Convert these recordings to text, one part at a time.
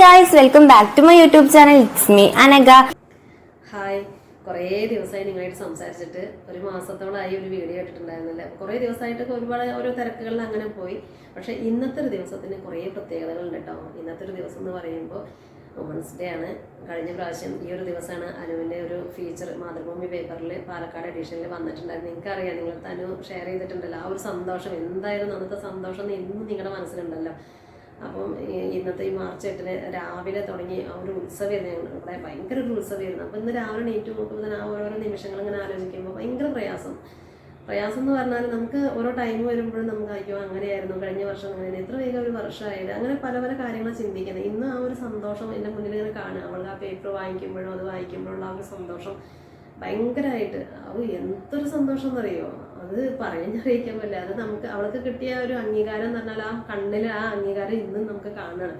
Guys welcome back to my YouTube channel it's me Anagha hi കുറേ ദിവസമായി നിങ്ങളായിട്ട് സംസാരിച്ചിട്ട് ഒരു മാസത്തോളമായി ഒരു വീഡിയോ ഇട്ടിട്ടുണ്ടായിരുന്നില്ല കുറേ ദിവസമായിട്ടൊക്കെ ഒരുപാട് ഓരോ തിരക്കുകളിൽ അങ്ങനെ പോയി. പക്ഷേ ഇന്നത്തെ ഒരു ദിവസത്തിന് കുറേ പ്രത്യേകതകളുണ്ട് കേട്ടോ. ഇന്നത്തെ ഒരു ദിവസം എന്ന് പറയുമ്പോൾ വുമൻസ് ഡേ ആണ്. കഴിഞ്ഞ പ്രാവശ്യം ഈ ഒരു ദിവസമാണ് അനുവിന്റെ ഒരു ഫീച്ചർ മാതൃഭൂമി പേപ്പറിൽ പാലക്കാട് എഡിഷനിൽ വന്നിട്ടുണ്ടായിരുന്നു നിങ്ങൾക്കറിയാം നിങ്ങൾ തനു ഷെയർ ചെയ്തിട്ടുണ്ടല്ലോ. ആ ഒരു സന്തോഷം. എന്തായിരുന്നു അന്നത്തെ സന്തോഷം ഇന്നും നിങ്ങളുടെ മനസ്സിലുണ്ടല്ലോ. അപ്പം ഇന്നത്തെ ഈ മാർച്ച് എട്ടിന് രാവിലെ തുടങ്ങി ആ ഒരു ഉത്സവമായിരുന്നു ഇവിടെ ഭയങ്കര ഒരു ഉത്സവമായിരുന്നു അപ്പം ഇന്ന് രാവിലെ നീറ്റ് നോക്കുമ്പോൾ തന്നെ ആ ഓരോരോ നിമിഷങ്ങൾ ഇങ്ങനെ ആലോചിക്കുമ്പോൾ ഭയങ്കര പ്രയാസം. പ്രയാസം എന്ന് പറഞ്ഞാൽ നമുക്ക് ഓരോ ടൈം വരുമ്പോഴും നമുക്ക് അയ്യോ അങ്ങനെയായിരുന്നു കഴിഞ്ഞ വർഷം അങ്ങനെ എത്ര വേഗം ഒരു വർഷമായത് അങ്ങനെ പല പല കാര്യങ്ങൾ ചിന്തിക്കുന്നത്. ഇന്ന് ആ ഒരു സന്തോഷം എന്റെ മുന്നിൽ ഇങ്ങനെ കാണുക അവൾ ആ പേപ്പർ വാങ്ങിക്കുമ്പോഴും അത് വായിക്കുമ്പോഴുള്ള ആ ഒരു സന്തോഷം ഭയങ്കരമായിട്ട് അത് എന്തൊരു സന്തോഷം എന്നറിയോ അത് പറഞ്ഞറിയിക്കാൻ പറ്റില്ല അത് നമുക്ക് അവൾക്ക് കിട്ടിയ ഒരു അംഗീകാരം എന്ന് പറഞ്ഞാൽ ആ കണ്ണിൽ ആ അംഗീകാരം ഇന്നും നമുക്ക് കാണണം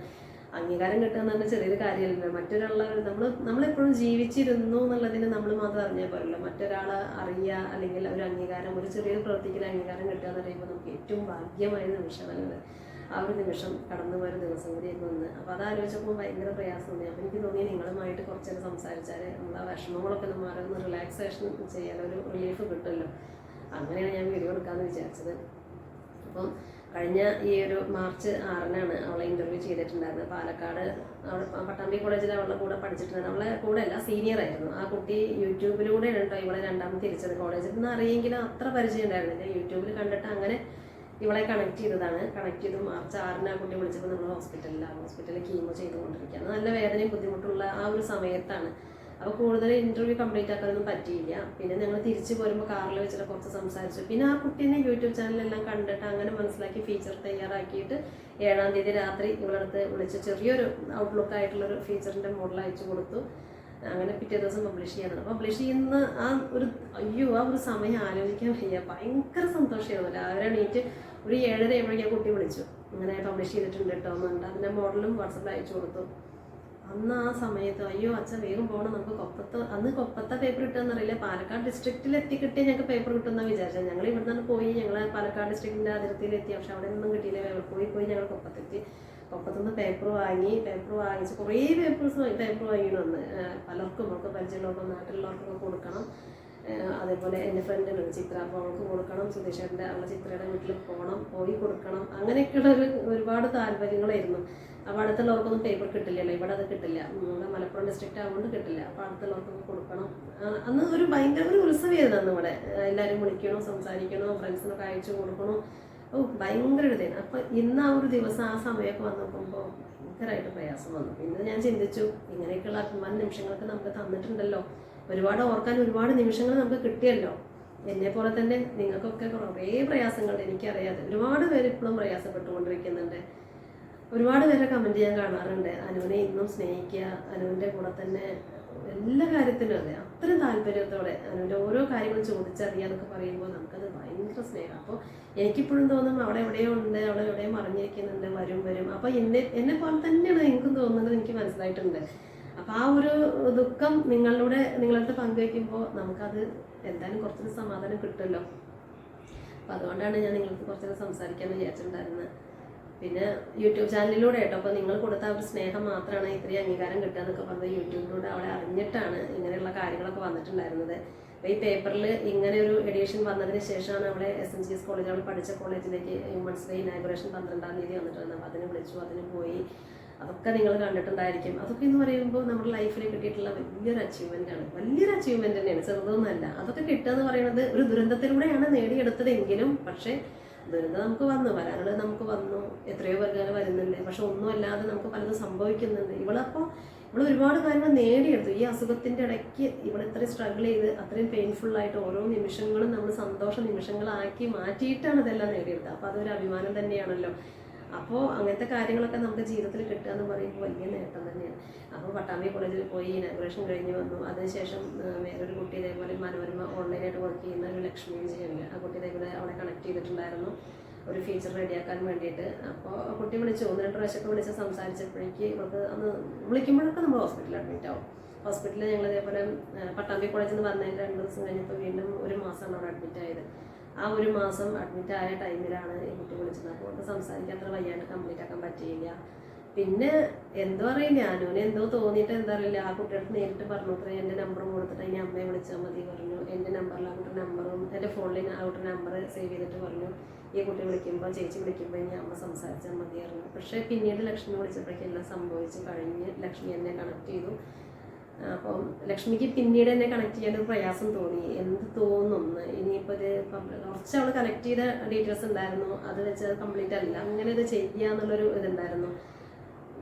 അംഗീകാരം കിട്ടുക എന്ന് പറഞ്ഞാൽ ചെറിയൊരു കാര്യമല്ലല്ലോ. മറ്റൊരാളെ നമ്മൾ നമ്മളെപ്പോഴും ജീവിച്ചിരുന്നു എന്നുള്ളതിന് നമ്മൾ മാത്രം അറിഞ്ഞാൽ പോരല്ലോ. മറ്റൊരാളെ അറിയുക അല്ലെങ്കിൽ ഒരു അംഗീകാരം ഒരു ചെറിയൊരു പ്രവൃത്തിക്ക് അംഗീകാരം കിട്ടുക എന്ന് പറയുമ്പോൾ നമുക്ക് ഏറ്റവും ഭാഗ്യമായ നിമിഷമാണത് ആ ഒരു നിമിഷം കടന്നു പോയ ദിവസം കൂടിയായിരുന്നു വന്ന് അപ്പോൾ അത് ആലോചിച്ചപ്പോൾ ഭയങ്കര പ്രയാസമുണ്ട് അപ്പോൾ എനിക്ക് തോന്നി നിങ്ങളുമായിട്ട് കുറച്ചൊക്കെ സംസാരിച്ചാൽ നമ്മൾ ആ വിഷമങ്ങളൊക്കെ ഒന്ന് മാറി ഒന്ന് റിലാക്സേഷൻ ചെയ്യാൻ ഒരു റിലീഫ് കിട്ടുമല്ലോ. അങ്ങനെയാണ് ഞാൻ വീഡിയോ എടുക്കാമെന്ന് വിചാരിച്ചത്. അപ്പം കഴിഞ്ഞ ഈ ഒരു മാർച്ച് ആറിനാണ് അവളെ ഇന്റർവ്യൂ ചെയ്തിട്ടുണ്ടായിരുന്നത്. പാലക്കാട് പട്ടാമ്പി കോളേജിൽ അവളുടെ കൂടെ പഠിച്ചിട്ടുണ്ടായിരുന്നു. അവളെ കൂടെ അല്ല സീനിയർ ആയിരുന്നു. ആ കുട്ടി യൂട്യൂബിലൂടെയാണ് കേട്ടോ ഇവളെ രണ്ടാമത് തിരിച്ചത്. കോളേജിൽ നിന്ന് അറിയെങ്കിലും അത്ര പരിചയം ഉണ്ടായിരുന്നില്ല. യൂട്യൂബിൽ കണ്ടിട്ട് അങ്ങനെ ഇവളെ കണക്ട് ചെയ്തതാണ്. കണക്ട് ചെയ്ത് മാർച്ച് ആറിന് ആ കുട്ടി വിളിച്ചപ്പോൾ നമ്മൾ ഹോസ്പിറ്റലിലാണ് ഹോസ്പിറ്റലിൽ കീമോ ചെയ്തുകൊണ്ടിരിക്കുകയാണ്. നല്ല വേദനയും ബുദ്ധിമുട്ടുള്ള ആ ഒരു സമയത്താണ് അപ്പോൾ കൂടുതൽ ഇന്റർവ്യൂ കംപ്ലീറ്റ് ആക്കാനൊന്നും പറ്റിയില്ല. പിന്നെ ഞങ്ങൾ തിരിച്ചു പോരുമ്പോൾ കാറിൽ വെച്ചിട്ട് കുറച്ച് സംസാരിച്ചു. പിന്നെ ആ കുട്ടീനെ യൂട്യൂബ് ചാനലെല്ലാം കണ്ടിട്ട് അങ്ങനെ മനസ്സിലാക്കി ഫീച്ചർ തയ്യാറാക്കിയിട്ട് ഏഴാം തീയതി രാത്രി ഇവളടുത്ത് വിളിച്ച് ചെറിയൊരു ഔട്ട്ലുക്ക് ആയിട്ടുള്ളൊരു ഫീച്ചറിന്റെ മോഡൽ അയച്ചു കൊടുത്തു. അങ്ങനെ പിറ്റേ ദിവസം പബ്ലിഷ് ചെയ്യാനാണ് പബ്ലിഷ് ചെയ്യുന്ന ആ ഒരു അയ്യോ ആ ഒരു സമയം ആലോചിക്കാൻ വയ്യ. ഭയങ്കര സന്തോഷമായിരുന്നു രാവിലെ എണീറ്റ് ഒരു ഏഴര ആകുമ്പോഴേക്കും ആ കുട്ടി വിളിച്ചു. അങ്ങനെ പബ്ലിഷ് ചെയ്തിട്ടുണ്ട് കേട്ടോ എന്നുണ്ട് അതിന്റെ മോഡലും വാട്സപ്പിൽ അയച്ചു കൊടുത്തു. അന്ന് ആ സമയത്ത് അയ്യോ അച്ഛൻ വേഗം പോകണം നമുക്ക് കൊപ്പത്ത് അന്ന് കൊപ്പത്തെ പേപ്പർ കിട്ടുമെന്നറിയില്ല? പാലക്കാട് ഡിസ്ട്രിക്റ്റിൽ എത്തിക്കിട്ടേ ഞങ്ങൾക്ക് പേപ്പർ കിട്ടുന്ന വിചാരിച്ചത്. ഞങ്ങൾ ഇവിടെ നിന്ന് പോയി ഞങ്ങൾ പാലക്കാട് ഡിസ്ട്രിക്റ്റിന്റെ അതിർത്തിയിൽ എത്തി. പക്ഷെ അവിടെ നിന്നും കിട്ടിയില്ല. പേപ്പർ പോയി പോയി ഞങ്ങൾ കൊപ്പത്തെത്തി. കൊപ്പത്തുനിന്ന് പേപ്പർ വാങ്ങി പേപ്പർ വാങ്ങിച്ച് കുറേ പേപ്പേഴ്സ് പേപ്പർ വാങ്ങിയിട്ടുണ്ട് പലർക്കും നമുക്ക് പരിചയമുള്ളവർക്കും നാട്ടിലുള്ളവർക്കൊക്കെ കൊടുക്കണം. അതേപോലെ എന്റെ ഫ്രണ്ടിനുണ്ട് ചിത്ര. അപ്പോൾ അവൾക്ക് കൊടുക്കണം സുധീഷേട്ടന്റെ അവളെ ചിത്രയുടെ വീട്ടിൽ പോകണം പോയി കൊടുക്കണം. അങ്ങനെയൊക്കെയുള്ള ഒരു ഒരുപാട് താല്പര്യങ്ങളായിരുന്നു. അപ്പോൾ അടുത്തുള്ളവർക്കൊന്നും പേപ്പർ കിട്ടില്ലല്ലോ. ഇവിടെ അത് കിട്ടില്ല. നമ്മുടെ മലപ്പുറം ഡിസ്ട്രിക്റ്റ് ആയതുകൊണ്ട് കിട്ടില്ല. അപ്പോൾ അടുത്തുള്ളവർക്കൊക്കെ കൊടുക്കണം. അന്ന് ഒരു ഭയങ്കര ഒരു ഉത്സവമായിരുന്നു അന്ന് ഇവിടെ. എല്ലാവരും വിളിക്കണം സംസാരിക്കണം ഫ്രണ്ട്സിനൊക്കെ അയച്ചു കൊടുക്കണം. ഓ ഭയങ്കര ഒരു ഇതായിരുന്നു. അപ്പോൾ ഇന്ന് ആ ഒരു ദിവസം ആ സമയമൊക്കെ വന്ന് നോക്കുമ്പോൾ ഭയങ്കരമായിട്ട് പ്രയാസം വന്നു. പിന്നെ ഞാൻ ചിന്തിച്ചു ഇങ്ങനെയൊക്കെയുള്ള അഭിമാന നിമിഷങ്ങളൊക്കെ നമുക്ക് തന്നിട്ടുണ്ടല്ലോ. ഒരുപാട് ഓർക്കാൻ ഒരുപാട് നിമിഷങ്ങൾ നമുക്ക് കിട്ടിയല്ലോ. എന്നെ പോലെ തന്നെ നിങ്ങൾക്കൊക്കെ കുറേ പ്രയാസങ്ങൾ എനിക്കറിയാതെ ഒരുപാട് പേര് ഇപ്പോഴും പ്രയാസപ്പെട്ടുകൊണ്ടിരിക്കുന്നുണ്ട്. ഒരുപാട് പേരെ കമന്റ് ചെയ്യാൻ കാണാറുണ്ട്. അനുവിനെ ഇന്നും സ്നേഹിക്കുക അനുവിന്റെ കൂടെ തന്നെ എല്ലാ കാര്യത്തിലും അതെ അത്രയും താല്പര്യത്തോടെ അനുവിന്റെ ഓരോ കാര്യങ്ങളും ചോദിച്ചറിയാന്നൊക്കെ പറയുമ്പോൾ നമുക്കത് ഭയങ്കര സ്നേഹം. അപ്പോൾ എനിക്കിപ്പോഴും തോന്നും അവിടെ എവിടെയോ ഉണ്ട് അവിടെ എവിടെയോ മറിഞ്ഞിരിക്കുന്നുണ്ട് വരും വരും. അപ്പോൾ എന്നെ എന്നെ പോലെ തന്നെയാണ് എനിക്കും തോന്നുന്നത് എനിക്ക് മനസ്സിലായിട്ടുണ്ട്. അപ്പോൾ ആ ഒരു ദുഃഖം നിങ്ങളുടെ നിങ്ങളടുത്ത് പങ്കുവയ്ക്കുമ്പോൾ നമുക്കത് എന്തായാലും കുറച്ചൊരു സമാധാനം കിട്ടുമല്ലോ. അപ്പോൾ അതുകൊണ്ടാണ് ഞാൻ നിങ്ങൾക്ക് കുറച്ചൊക്കെ സംസാരിക്കാമെന്ന് വിചാരിച്ചിട്ടുണ്ടായിരുന്നത് പിന്നെ യൂട്യൂബ് ചാനലിലൂടെ കേട്ടോ. അപ്പോൾ നിങ്ങൾ കൊടുത്ത ഒരു സ്നേഹം മാത്രമാണ് ഇത്രയും അംഗീകാരം കിട്ടുക എന്നൊക്കെ പറഞ്ഞത് യൂട്യൂബിലൂടെ അവളെ അറിഞ്ഞിട്ടാണ് ഇങ്ങനെയുള്ള കാര്യങ്ങളൊക്കെ വന്നിട്ടുണ്ടായിരുന്നത്. അപ്പോൾ ഈ പേപ്പറിൽ ഇങ്ങനെ ഒരു എഡിഷൻ വന്നതിന് ശേഷമാണ് അവിടെ S N G S college അവൾ പഠിച്ച കോളേജിലേക്ക് ഹ്യൂമൻസ് ഡേ ഇനാഗുറേഷൻ പന്ത്രണ്ടാം തീയതി വന്നിട്ടുണ്ട് അപ്പോൾ അതിന് വിളിച്ചു അതിന് പോയി. അതൊക്കെ നിങ്ങൾ കണ്ടിട്ടുണ്ടായിരിക്കും. അതൊക്കെ എന്ന് പറയുമ്പോൾ നമ്മുടെ ലൈഫിൽ കിട്ടിയിട്ടുള്ള വലിയൊരു ആണ്. വലിയൊരു അച്ചീവ്മെന്റ് തന്നെയാണ്. ചെറുതൊന്നുമല്ല. അതൊക്കെ കിട്ടുക എന്ന് പറയുന്നത് ഒരു ദുരന്തത്തിലൂടെയാണ് നേടിയെടുത്തതെങ്കിലും പക്ഷേ ദുരന്തം നമുക്ക് വന്നു. വരാനുള്ളത് നമുക്ക് വന്നു. എത്രയോ പേർക്ക് വരുന്നുണ്ട്. പക്ഷെ ഒന്നുമല്ലാതെ നമുക്ക് പലതും സംഭവിക്കുന്നുണ്ട്. ഇവളപ്പോൾ ഇവൾ ഒരുപാട് കാര്യങ്ങൾ നേടിയെടുത്തു. ഈ അസുഖത്തിന്റെ ഇടയ്ക്ക് ഇവൾ ഇത്രയും സ്ട്രഗിൾ ചെയ്ത് അത്രയും ആയിട്ട് ഓരോ നിമിഷങ്ങളും നമ്മൾ സന്തോഷ നിമിഷങ്ങളാക്കി മാറ്റിയിട്ടാണ് ഇതെല്ലാം നേടിയെടുത്തത്. അപ്പോൾ അതൊരു അഭിമാനം തന്നെയാണല്ലോ. അപ്പോൾ അങ്ങനത്തെ കാര്യങ്ങളൊക്കെ നമ്മുടെ ജീവിതത്തിൽ കിട്ടുക എന്ന് പറയുമ്പോൾ വലിയ നേട്ടം തന്നെയാണ്. അപ്പോൾ പട്ടാമ്പി കോളേജിൽ പോയി ഇനാഗുറേഷൻ കഴിഞ്ഞ് വന്നു. അതിനുശേഷം വേറൊരു കുട്ടി ഇതേപോലെ മനോരമ ഓൺലൈനായിട്ട് വർക്ക് ചെയ്യുന്ന ഒരു ലക്ഷ്മി വിജയുണ്ട് ആ കുട്ടി ഇതേപോലെ അവിടെ കണക്ട് ചെയ്തിട്ടുണ്ടായിരുന്നു. ഒരു ഫീച്ചർ റെഡിയാക്കാൻ വേണ്ടിയിട്ട്. അപ്പോൾ കുട്ടി വിളിച്ചു. ഒന്ന് രണ്ട് പ്രാവശ്യമൊക്കെ വിളിച്ച് സംസാരിച്ചപ്പോഴേക്ക് ഇവർക്ക് അന്ന് വിളിക്കുമ്പോഴൊക്കെ നമ്മൾ ഹോസ്പിറ്റലിൽ അഡ്മിറ്റ് ആവും. ഹോസ്പിറ്റലിൽ ഞങ്ങൾ ഇതേപോലെ പട്ടാമ്പി കോളേജിൽ നിന്ന് വന്നതിന് രണ്ട് ദിവസം കഴിഞ്ഞപ്പോൾ വീണ്ടും ഒരു മാസമാണ് അവിടെ അഡ്മിറ്റ് ആയത്. ആ ഒരു മാസം അഡ്മിറ്റ് ആയ ടൈമിലാണ് എനിക്ക് വിളിച്ചത്. അപ്പോൾ സംസാരിക്കാൻ അത്ര വയ്യാണ്ട് കംപ്ലീറ്റ് ആക്കാൻ പറ്റിയില്ല. പിന്നെ എന്തോ അറിയില്ല. അനുവിന് എന്തോ തോന്നിയിട്ട് എന്താ അറിയില്ല. ആ കുട്ടിയുടെ നേരിട്ട് പറഞ്ഞു അത്ര എന്റെ നമ്പർ കൊടുത്തിട്ട് അതിന് അമ്മയെ വിളിച്ചാൽ മതി പറഞ്ഞു. എന്റെ നമ്പറിൽ ആ കുട്ടിയുടെ നമ്പറും എന്റെ ഫോണിൽ ആ കുട്ടിയുടെ നമ്പർ സേവ് ചെയ്തിട്ട് പറഞ്ഞു. ഈ കുട്ടി വിളിക്കുമ്പോൾ ചേച്ചി വിളിക്കുമ്പോൾ ഇനി അമ്മ സംസാരിച്ചാൽ മതിയായിരുന്നു പക്ഷേ പിന്നീട് ലക്ഷ്മി വിളിച്ചപ്പോഴേക്കും എല്ലാം സംഭവിച്ച് കഴിഞ്ഞ് ലക്ഷ്മി എന്നെ കണക്ട് ചെയ്തു. അപ്പം ലക്ഷ്മിക്ക് പിന്നീട് എന്നെ കണക്ട് ചെയ്യാൻ ഒരു പ്രയാസം തോന്നി. എന്ത് തോന്നുന്നു ഇനിയിപ്പോൾ ഇത് കുറച്ച് അവൾ കണക്ട് ചെയ്ത ഡീറ്റെയിൽസ് ഉണ്ടായിരുന്നു. അത് വെച്ച് അത് കംപ്ലീറ്റ് അല്ല. അങ്ങനെ ഇത് ചെയ്യുക എന്നുള്ളൊരു ഇതുണ്ടായിരുന്നു.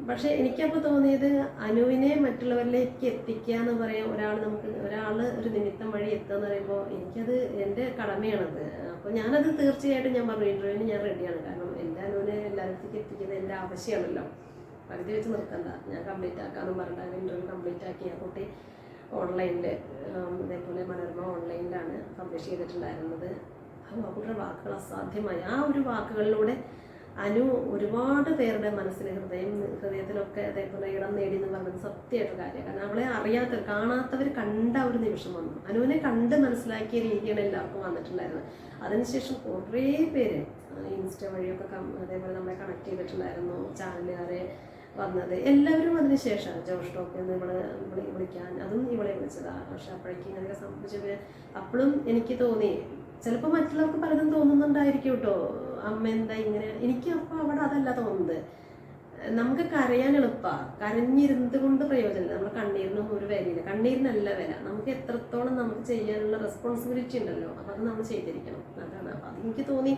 പക്ഷേ എനിക്കപ്പോൾ തോന്നിയത് അനുവിനെ മറ്റുള്ളവരിലേക്ക് എത്തിക്കുക എന്ന് പറയാൻ ഒരാൾ നമുക്ക് ഒരാൾ ഒരു നിമിത്തം വഴി എത്തുക എന്ന് പറയുമ്പോൾ എനിക്കത് എന്റെ കടമയാണത്. അപ്പോൾ ഞാനത് തീർച്ചയായിട്ടും ഞാൻ പറഞ്ഞു ഇന്റർവ്യൂവിന് ഞാൻ റെഡിയാണ് കാരണം എന്റെ അനുവിനെ എല്ലാവരിലേക്ക് എത്തിക്കുന്നത് എന്റെ ആവശ്യമാണല്ലോ. പകുതി വെച്ച് നിർത്തണ്ട. ഞാൻ കംപ്ലീറ്റ് ആക്കാമെന്ന് പറഞ്ഞിട്ട് ഇന്റർവ്യൂ കംപ്ലീറ്റ് ആക്കി. ആ കുട്ടി ഓൺലൈനിൽ ഇതേപോലെ മനോരമ ഓൺലൈനിലാണ് പബ്ലിഷ് ചെയ്തിട്ടുണ്ടായിരുന്നത്. ആ കുട്ടിയുടെ വാക്കുകൾ അസാധ്യമായി. ആ ഒരു വാക്കുകളിലൂടെ അനു ഒരുപാട് പേരുടെ മനസ്സിൽ ഹൃദയം ഹൃദയത്തിലൊക്കെ അതേപോലെ ഇടം നേടി എന്ന് പറയുന്നത് സത്യമായിട്ട് കാര്യം കാരണം അവളെ അറിയാത്തവർ കാണാത്തവർ കണ്ട ഒരു നിമിഷം വന്നു. അനുവിനെ കണ്ട് മനസ്സിലാക്കിയ രീതിയാണ് എല്ലാവർക്കും വന്നിട്ടുണ്ടായിരുന്നത്. അതിനുശേഷം കുറേ പേര് ഇൻസ്റ്റ വഴിയൊക്കെ അതേപോലെ നമ്മളെ കണക്ട് ചെയ്തിട്ടുണ്ടായിരുന്നു. ചാനലുകാരെ വന്നത്. എല്ലാവരും അതിനുശേഷം ജോഷ് ടോക്ക് ഇവിടെ വിളി വിളിക്കാൻ. അതും ഇവളെ വിളിച്ചതാണ് പക്ഷെ അപ്പോഴേക്കും ഇങ്ങനെയൊക്കെ സംഭവിച്ചത് അപ്പോഴും എനിക്ക് തോന്നി ചിലപ്പോൾ മറ്റുള്ളവർക്ക് പലതും തോന്നുന്നുണ്ടായിരിക്കും കേട്ടോ. അമ്മ എന്താ ഇങ്ങനെ എനിക്ക് അപ്പോൾ അവിടെ അതല്ല തോന്നുന്നത്. നമുക്ക് കരയാൻ എളുപ്പമാണ് കരഞ്ഞിരുന്നത് കൊണ്ട് പ്രയോജനമില്ല. നമ്മൾ കണ്ണീരിനൊന്നും ഒരു വിലയില്ല. കണ്ണീരിനല്ല വില. നമുക്ക് എത്രത്തോളം നമുക്ക് ചെയ്യാനുള്ള റെസ്പോൺസിബിലിറ്റി ഉണ്ടല്ലോ. അപ്പം അത് നമ്മൾ ചെയ്തിരിക്കണം. അതാണ്. അപ്പം അതെനിക്ക് തോന്നി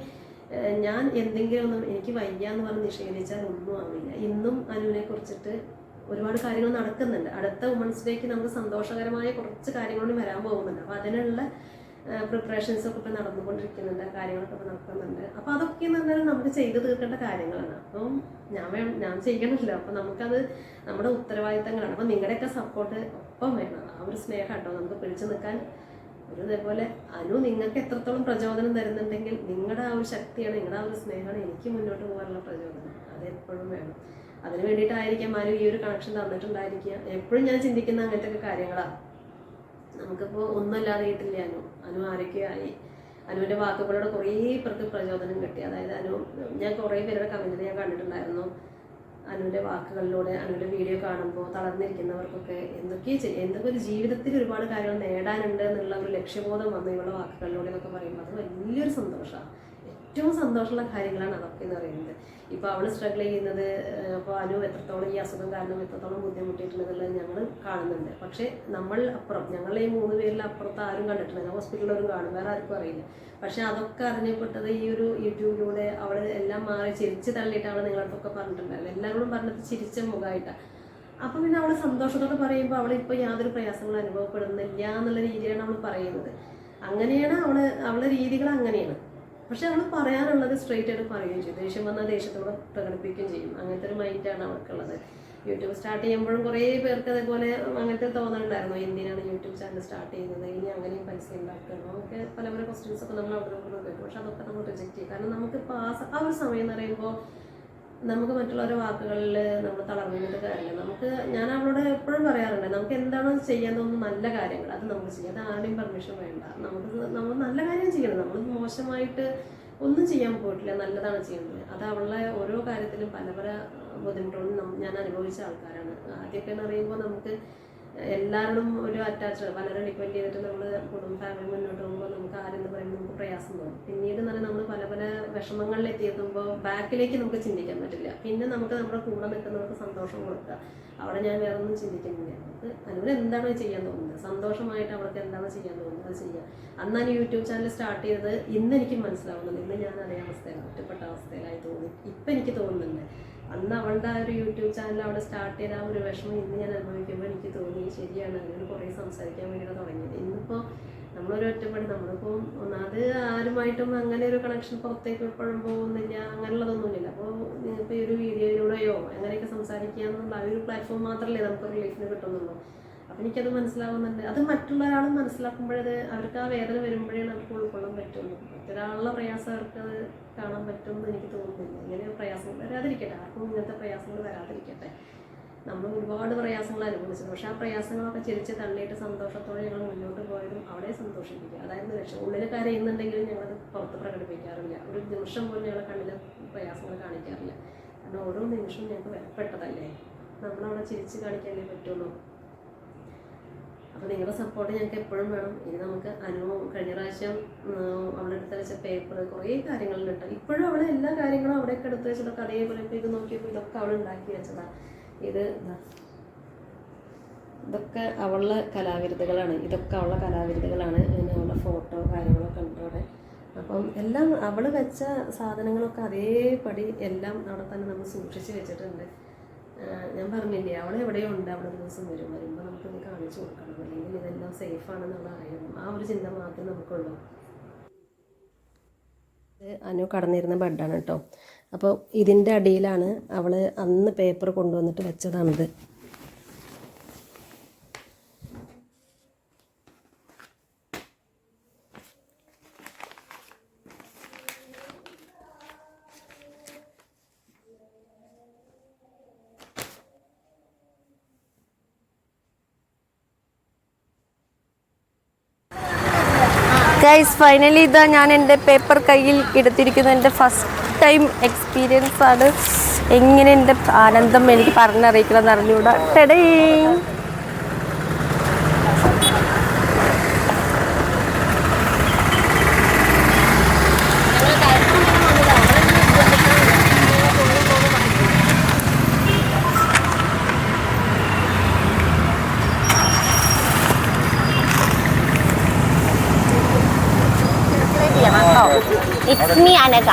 ഞാൻ എന്തെങ്കിലും എനിക്ക് വയ്യ എന്ന് പറഞ്ഞ് നിഷേധിച്ചാൽ ഒന്നും ആവില്ല. ഇന്നും അനുവിനെ കുറിച്ചിട്ട് ഒരുപാട് കാര്യങ്ങൾ നടക്കുന്നുണ്ട്. അടുത്ത വുമൻസ് ഡേക്ക് നമുക്ക് സന്തോഷകരമായ കുറച്ച് കാര്യങ്ങളും വരാൻ പോകുന്നുണ്ട്. അപ്പോൾ അതിനുള്ള പ്രിപ്പറേഷൻസ് ഒക്കെ ഇപ്പം നടന്നുകൊണ്ടിരിക്കുന്നുണ്ട്. കാര്യങ്ങളൊക്കെ ഇപ്പം നടക്കുന്നുണ്ട്. അപ്പോൾ അതൊക്കെ എന്ന് പറഞ്ഞാൽ നമുക്ക് ചെയ്തു തീർക്കേണ്ട കാര്യങ്ങളാണ്. അപ്പം ഞാൻ വേണം ഞാൻ ചെയ്യണമല്ലോ. അപ്പം നമുക്കത് നമ്മുടെ ഉത്തരവാദിത്തങ്ങളാണ്. അപ്പം നിങ്ങളുടെയൊക്കെ സപ്പോർട്ട് ഒപ്പം വേണം. ആ ഒരു സ്നേഹം കേട്ടോ നമുക്ക് പിടിച്ചു നിൽക്കാൻ ഒരു ഇതേപോലെ അനു നിങ്ങൾക്ക് എത്രത്തോളം പ്രചോദനം തരുന്നുണ്ടെങ്കിൽ നിങ്ങളുടെ ആ ഒരു ശക്തിയാണ് നിങ്ങളുടെ ആ ഒരു സ്നേഹമാണ് എനിക്ക് മുന്നോട്ട് പോകാനുള്ള പ്രചോദനം. അതെപ്പോഴും വേണം. അതിന് വേണ്ടിയിട്ടായിരിക്കാം അനു ഈ ഒരു കണക്ഷൻ തന്നിട്ടുണ്ടായിരിക്കുക. എപ്പോഴും ഞാൻ ചിന്തിക്കുന്ന അങ്ങനത്തെ ഒക്കെ കാര്യങ്ങളാണ് നമുക്കിപ്പോൾ ഒന്നുമല്ലാതെ കിട്ടില്ല അനു? അനു ആരൊക്കെയോ ആയി അനുവിന്റെ വാക്കുകളോട് കുറേ പേർക്ക് പ്രചോദനം കിട്ടി. അതായത് അനു ഞാൻ കുറേ പേരുടെ കമന്റിൽ ഞാൻ കണ്ടിട്ടുണ്ടായിരുന്നു. അനുവിന്റെ വാക്കുകളിലൂടെ അനുവിന്റെ വീഡിയോ കാണുമ്പോൾ തളർന്നിരിക്കുന്നവർക്കൊക്കെ എന്തൊക്കെ എന്തൊക്കെ ഒരു ജീവിതത്തിൽ ഒരുപാട് കാര്യങ്ങൾ നേടാനുണ്ട് എന്നുള്ള ഒരു ലക്ഷ്യബോധം വന്നു ഇവളുടെ വാക്കുകളിലൂടെ എന്നൊക്കെ പറയുമ്പോൾ. അത് വലിയൊരു സന്തോഷമാണ്. ഏറ്റവും സന്തോഷമുള്ള കാര്യങ്ങളാണ് അതൊക്കെ എന്ന് പറയുന്നത്. ഇപ്പോൾ അവൾ സ്ട്രഗിൾ ചെയ്യുന്നത് അപ്പോൾ അനു എത്രത്തോളം ഈ അസുഖം കാരണം എത്രത്തോളം ബുദ്ധിമുട്ടിയിട്ടുള്ളതെല്ലാം ഞങ്ങൾ കാണുന്നുണ്ട്. പക്ഷെ നമ്മൾ അപ്പുറം ഞങ്ങളെ ഈ മൂന്ന് പേരിൽ അപ്പുറത്ത് ആരും കണ്ടിട്ടില്ല. ഹോസ്പിറ്റലിലൊരു കാണും വേറെ ആർക്കും അറിയില്ല. പക്ഷെ അതൊക്കെ അറിഞ്ഞപ്പെട്ടത് ഈ ഒരു യൂട്യൂബിലൂടെ അവൾ എല്ലാം മാറി ചിരിച്ച് തള്ളിയിട്ട് അവൾ നിങ്ങളടുത്തൊക്കെ പറഞ്ഞിട്ടുണ്ടായിരുന്നു എല്ലാവരോടും പറഞ്ഞത് ചിരിച്ച മുഖമായിട്ടാണ് അപ്പം പിന്നെ അവൾ സന്തോഷത്തോടെ പറയുമ്പോൾ അവൾ ഇപ്പൊ യാതൊരു പ്രയാസങ്ങളും അനുഭവപ്പെടുന്നില്ല എന്നുള്ള രീതിയാണ് അവൾ പറയുന്നത്. അങ്ങനെയാണ് അവൾ അവളുടെ രീതികൾ അങ്ങനെയാണ്. പക്ഷെ അവൾ പറയാനുള്ളത് സ്ട്രെയിറ്റ് ആയിട്ട് പറയുകയും ചെയ്യും. ദേഷ്യം വന്നാൽ ദേഷ്യത്തോടെ പ്രകടിപ്പിക്കുകയും ചെയ്യും. അങ്ങനത്തെ ഒരു മൈൻഡാണ് അവൾക്കുള്ളത് യൂട്യൂബ് സ്റ്റാർട്ട് ചെയ്യുമ്പോഴും കുറേ പേർക്ക് അതേപോലെ അങ്ങനത്തെ തോന്നലുണ്ടായിരുന്നു എന്തിനാണ് യൂട്യൂബ് ചാനൽ സ്റ്റാർട്ട് ചെയ്യുന്നത്? ഇനി അങ്ങനെയും പൈസ ഉണ്ടാക്കണം ഒക്കെ പല പല ക്വസ്റ്റ്യൻസ് ഒക്കെ നമ്മൾ അവിടെ കേട്ടു. പക്ഷെ അതൊക്കെ നമ്മൾ റിജക്റ്റ് ചെയ്യും. കാരണം നമുക്കിപ്പോൾ ആ ആ ഒരു സമയം എന്ന് പറയുമ്പോൾ നമുക്ക് മറ്റുള്ളവരുടെ വാക്കുകളിൽ നമ്മൾ തളർന്നിട്ട് കാര്യമില്ല. നമുക്ക് ഞാൻ അവളോട് എപ്പോഴും പറയാറുണ്ട് നമുക്ക് എന്താണോ ചെയ്യാൻ തോന്നുന്ന നല്ല കാര്യങ്ങൾ അത് നമുക്ക് ചെയ്യാം. അത് ആരുടെയും പെർമിഷൻ വേണ്ട. നമുക്ക് നമ്മൾ നല്ല കാര്യം ചെയ്യണം. നമ്മൾ മോശമായിട്ട് ഒന്നും ചെയ്യാൻ പോയിട്ടില്ല നല്ലതാണ് ചെയ്യുന്നത്. അത് അവളുടെ ഓരോ കാര്യത്തിലും പല പല ബുദ്ധിമുട്ടുകളും ഞാൻ അനുഭവിച്ച ആൾക്കാരാണ്. ആദ്യമൊക്കെ എന്ന് പറയുമ്പോൾ നമുക്ക് എല്ലാവരോടും ഒരു അറ്റാച്ച് പലരും ഡിപ്പെൻഡ് ചെയ്തിട്ട് നമ്മൾ കുടുംബ ഫാമിലി മുന്നോട്ട് പോകുമ്പോൾ നമുക്ക് ആരെന്ന് പറയുമ്പോൾ നമുക്ക് പ്രയാസം തോന്നും. പിന്നീട് പറഞ്ഞാൽ നമ്മൾ പല പല വിഷമങ്ങളിൽ എത്തിയെത്തുമ്പോൾ ബാക്കിലേക്ക് നമുക്ക് ചിന്തിക്കാൻ പറ്റില്ല. പിന്നെ നമുക്ക് നമ്മുടെ കൂടെ നിൽക്കുന്നവർക്ക് സന്തോഷം കൊടുക്കുക. അവിടെ ഞാൻ വേറെ ഒന്നും ചിന്തിക്കുന്നില്ല. നമുക്ക് അനുവിന് എന്താണോ ചെയ്യാൻ തോന്നുന്നത്? സന്തോഷമായിട്ട് അവർക്ക് എന്താണ് ചെയ്യാൻ തോന്നുന്നത്? അത് ചെയ്യുക അന്നാണ് യൂട്യൂബ് ചാനൽ സ്റ്റാർട്ട് ചെയ്തത് ഇന്ന് എനിക്ക് മനസ്സിലാവുന്നുണ്ട് ഇന്ന് ഞാൻ അതേ അവസ്ഥയിലാണ്. ഒറ്റപ്പെട്ട അവസ്ഥയിലായി തോന്നി. ഇപ്പം എനിക്ക് തോന്നുന്നുണ്ട്. അന്ന് അവളുടെ ആ ഒരു യൂട്യൂബ് ചാനൽ അവിടെ സ്റ്റാർട്ട് ചെയ്ത ആ ഒരു വിഷമം ഇന്ന് ഞാൻ അനുഭവിക്കുമ്പോൾ എനിക്ക് തോന്നി ശരിയാണ്. അങ്ങനെ കുറേ സംസാരിക്കാൻ വേണ്ടിയിട്ട് തുടങ്ങിയത്. ഇന്നിപ്പോൾ നമ്മളൊരു ഒറ്റപ്പെട്ട് നമ്മളിപ്പോൾ ഒന്നാമത് ആരുമായിട്ടും അങ്ങനെ ഒരു കണക്ഷൻ പുറത്തേക്ക് എപ്പോഴും പോകുന്നില്ല അങ്ങനെയുള്ളതൊന്നുമില്ല. അപ്പോൾ ഇപ്പോൾ ഈ ഒരു വീഡിയോയിലൂടെയോ അങ്ങനെയൊക്കെ സംസാരിക്കുക എന്നുള്ള ആ ഒരു പ്ലാറ്റ്ഫോം മാത്രമല്ലേ നമുക്ക് റിലീഫിന് കിട്ടുന്നുള്ളൂ. എനിക്കത് മനസ്സിലാവുന്നുണ്ട്. അത് മറ്റുള്ള ഒരാൾ മനസ്സിലാക്കുമ്പോഴത് അവർക്ക് ആ വേദന വരുമ്പോഴേ നമുക്ക് ഉൾക്കൊള്ളാൻ പറ്റുള്ളൂ. മറ്റൊരാളുടെ പ്രയാസം അവർക്ക് അത് കാണാൻ പറ്റുമെന്ന് എനിക്ക് തോന്നുന്നില്ല. ഇങ്ങനെ പ്രയാസങ്ങൾ വരാതിരിക്കട്ടെ. ആർക്കും ഇങ്ങനത്തെ പ്രയാസങ്ങൾ വരാതിരിക്കട്ടെ. നമ്മൾ ഒരുപാട് പ്രയാസങ്ങൾ അനുഭവിച്ചത് പക്ഷെ ആ പ്രയാസങ്ങളൊക്കെ ചിരിച്ച് തള്ളിയിട്ട് സന്തോഷത്തോടെ ഞങ്ങൾ മുന്നോട്ട് പോയതും അവിടെ സന്തോഷിപ്പിക്കുക. അതായത് ലക്ഷം ഉള്ളിൽ കരയുന്നുണ്ടെങ്കിലും ഞങ്ങളത് പുറത്ത് പ്രകടിപ്പിക്കാറില്ല. ഒരു നിമിഷം പോലും ഞങ്ങളെ കണ്ണിൽ പ്രയാസങ്ങൾ കാണിക്കാറില്ല. കാരണം ഓരോ നിമിഷവും ഞങ്ങൾക്ക് വിലപ്പെട്ടതല്ലേ നമ്മളവിടെ ചിരിച്ച് കാണിക്കാനേ പറ്റുള്ളൂ. അപ്പോൾ നിങ്ങളുടെ സപ്പോർട്ട് ഞങ്ങൾക്ക് എപ്പോഴും വേണം. ഇനി നമുക്ക് അനു കഴിഞ്ഞ പ്രാവശ്യം ഉം, അവളെ എടുത്ത് വെച്ച പേപ്പർ കുറേ കാര്യങ്ങളുണ്ട് ഇപ്പോഴും അവളെ എല്ലാ കാര്യങ്ങളും അവിടെയൊക്കെ എടുത്ത് വെച്ചതൊക്കെ അതേപോലെ ഇപ്പോൾ ഇത് നോക്കിയപ്പോൾ ഇതൊക്കെ അവൾ ഉണ്ടാക്കി വെച്ചതാണ് ഇത് ഇതാ ഇതൊക്കെ അവളുടെ കലാവിരുദ്ധകളാണ് ഇതൊക്കെ അവളുടെ കലാവിരുദ്ധകളാണ് പിന്നെ അവളുടെ ഫോട്ടോ കാര്യങ്ങളൊക്കെ ഉണ്ട് അവിടെ. അപ്പം എല്ലാം അവൾ വെച്ച സാധനങ്ങളൊക്കെ അതേപടി എല്ലാം അവിടെ തന്നെ നമ്മൾ സൂക്ഷിച്ച് വെച്ചിട്ടുണ്ട്. ഞാൻ പറഞ്ഞില്ലേ അവൾ എവിടെയോ ഉണ്ട് അവിടെ ദിവസം വരും. വരുമ്പോൾ നമുക്കിത് കാണിച്ചു കൊടുക്കണം. അല്ലെങ്കിൽ ഇതെല്ലാം സേഫ് ആണെന്നുള്ള അറിയണം. ആ ഒരു ചിന്ത മാത്രമേ നമുക്കുള്ളൂ. അനു കടന്നിരുന്ന ബെഡാണ് കേട്ടോ. അപ്പോൾ ഇതിന്റെ അടിയിലാണ് അവൾ അന്ന് പേപ്പർ കൊണ്ടുവന്നിട്ട് വെച്ചതാണിത്. ഗൈസ് ഫൈനലി ഇതാ ഞാൻ എന്റെ പേപ്പർ കയ്യിൽ എടുത്തിരിക്കുന്നത് എന്റെ ഫസ്റ്റ് ടൈം എക്സ്പീരിയൻസ് ആണ്. എങ്ങനെ എന്റെ ആനന്ദം എനിക്ക് പറഞ്ഞറിയിക്കണം എന്ന് അറിഞ്ഞുകൂടാ. ടെടേ ഇറ്റ്സ് അനക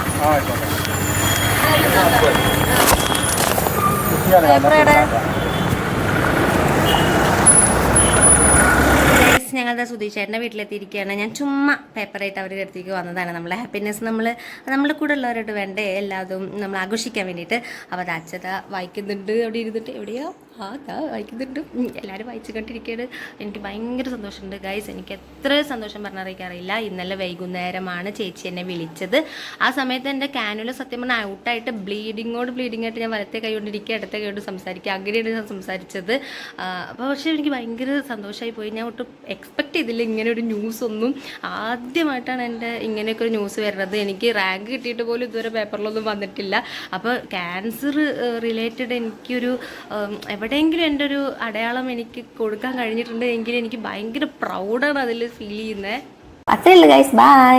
ഞങ്ങളുടെ സുധീഷേട്ടന്റെ വീട്ടിലെത്തിയിരിക്കുകയാണ്. ഞാൻ ചുമ്മാ പേപ്പറായിട്ട് അവരുടെ അടുത്തേക്ക് വന്നതാണ്. നമ്മളെ ഹാപ്പിനെസ് നമ്മൾ നമ്മുടെ കൂടെ ഉള്ളവരോട് വേണ്ടേ? എല്ലാതും നമ്മൾ ആഘോഷിക്കാൻ വേണ്ടിയിട്ട്. അപ്പോൾ അത് അച്ഛത വായിക്കുന്നുണ്ട്. അവിടെ ഇരുന്നിട്ട് എവിടെയോ? ആ ഞാൻ വായിക്കുന്നുണ്ട്. എല്ലാവരും വായിച്ചു കണ്ടിരിക്കുകയാണ് എനിക്ക് ഭയങ്കര സന്തോഷമുണ്ട്. ഗൈസ് എനിക്ക് എത്ര സന്തോഷം പറഞ്ഞറിയിക്കാറില്ല ഇന്നലെ വൈകുന്നേരമാണ് ചേച്ചി എന്നെ വിളിച്ചത്. ആ സമയത്ത് എന്റെ കാനുല സത്യം പറഞ്ഞാൽ ഔട്ടായിട്ട് ബ്ലീഡിങ്ങോട് ബ്ലീഡിംഗ് ആയിട്ട് ഞാൻ വലത്തെ കൈ കൊണ്ടിരിക്കുക ഇടത്തെ കൈ കൊണ്ട് സംസാരിക്കുക. അങ്ങനെയാണ് ഞാൻ സംസാരിച്ചത്. അപ്പോൾ പക്ഷേ എനിക്ക് ഭയങ്കര സന്തോഷമായി പോയി. ഞാൻ ഒട്ടും എക്സ്പെക്ട് ചെയ്തില്ല ഇങ്ങനെ ഒരു ന്യൂസ് ഒന്നും. ആദ്യമായിട്ടാണ് എന്റെ ഇങ്ങനെയൊക്കെ ഒരു ന്യൂസ് വരുന്നത്. എനിക്ക് റാങ്ക് കിട്ടിയിട്ട് പോലും ഇതുവരെ പേപ്പറിലൊന്നും വന്നിട്ടില്ല. അപ്പോൾ ക്യാൻസർ റിലേറ്റഡ് എനിക്കൊരു ഉം, എവിടെയെങ്കിലും എന്റെ ഒരു അടയാളം എനിക്ക് കൊടുക്കാൻ കഴിഞ്ഞിട്ടുണ്ട് എങ്കിൽ എനിക്ക് ഭയങ്കര പ്രൗഡാണ് അതിൽ ഫീൽ ചെയ്യുന്നത് അത്രേ ഉള്ളൂ ഗൈസ് ബൈ